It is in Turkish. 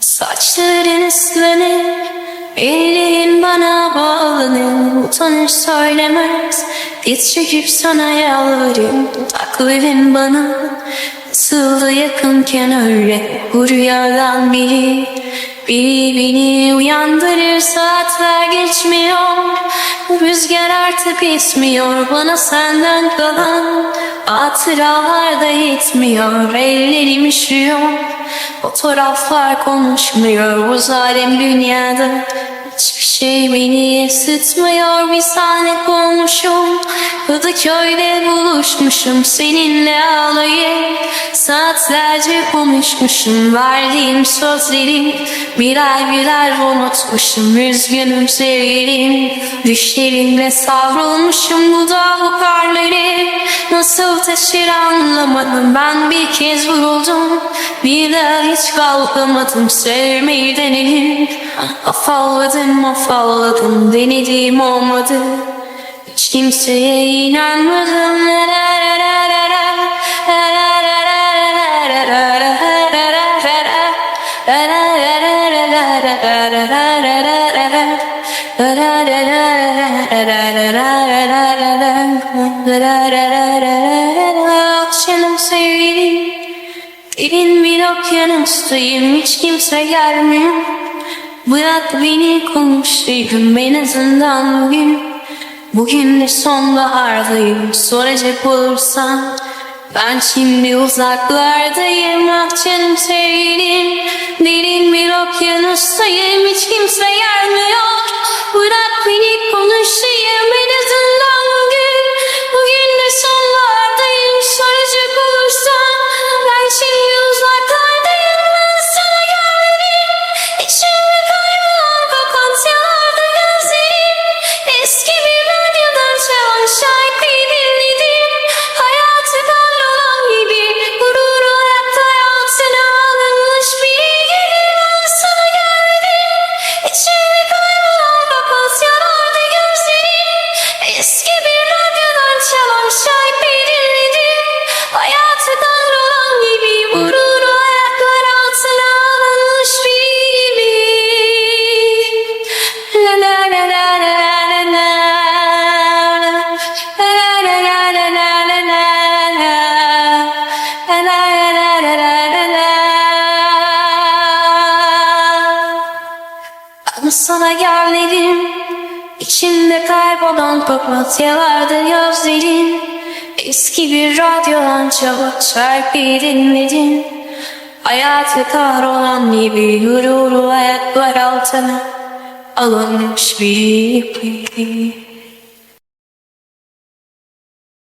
Saçların ıslanır Ellerin bana bağlanır Utanır söylemez Diz çöküp sana yalvarırım Dudakların bana Nasıldı yakınken öyle. Bu rüyadan biri Biri beni uyandırır Saatler geçmiyor. Rüzgar artık esmiyor Bana senden kalan Hatıralar da yetmiyor. Ellerim üşüyor Fotoğraflar konuşmuyor. Bu zalim dünyada Hiçbir şey beni ısıtmıyor. Bir sahne konmuşum Kadıköy'de buluşmuşum. Seninle ağlayıp Saatlerce konuşmuşum Verdiğim sözleri Birer birer unutmuşum Üzgünüm sevgilim. Düşlerimle savrulmuşum Bu dağ karları. Nasıl taşır anlamadım Ben bir kez vuruldum. Bir daha hiç kalkamadım Sevmeyi denedim. Afalladım afalladım Denedim olmadı. Hiç kimseye inanmadım La Canım sevgilim Derin bir okyanustayım Hiç kimse gelmiyor. Bırak beni konuşayım En azından bugün. Bugün de sonbahardayım Soracak olursan. Ben şimdi uzaklardayım Ah canım sevgilim. Derin bir okyanustayım Hiç kimse gelmiyor Bırak beni Ama sana gelmedim. İçinde kaybolan papatyalarda gözlerin Eski bir radyodan çalıp şarkıyı dinledim. Hayatı kahrolan gibi gururu ayaklar altına Alınmış bir ipi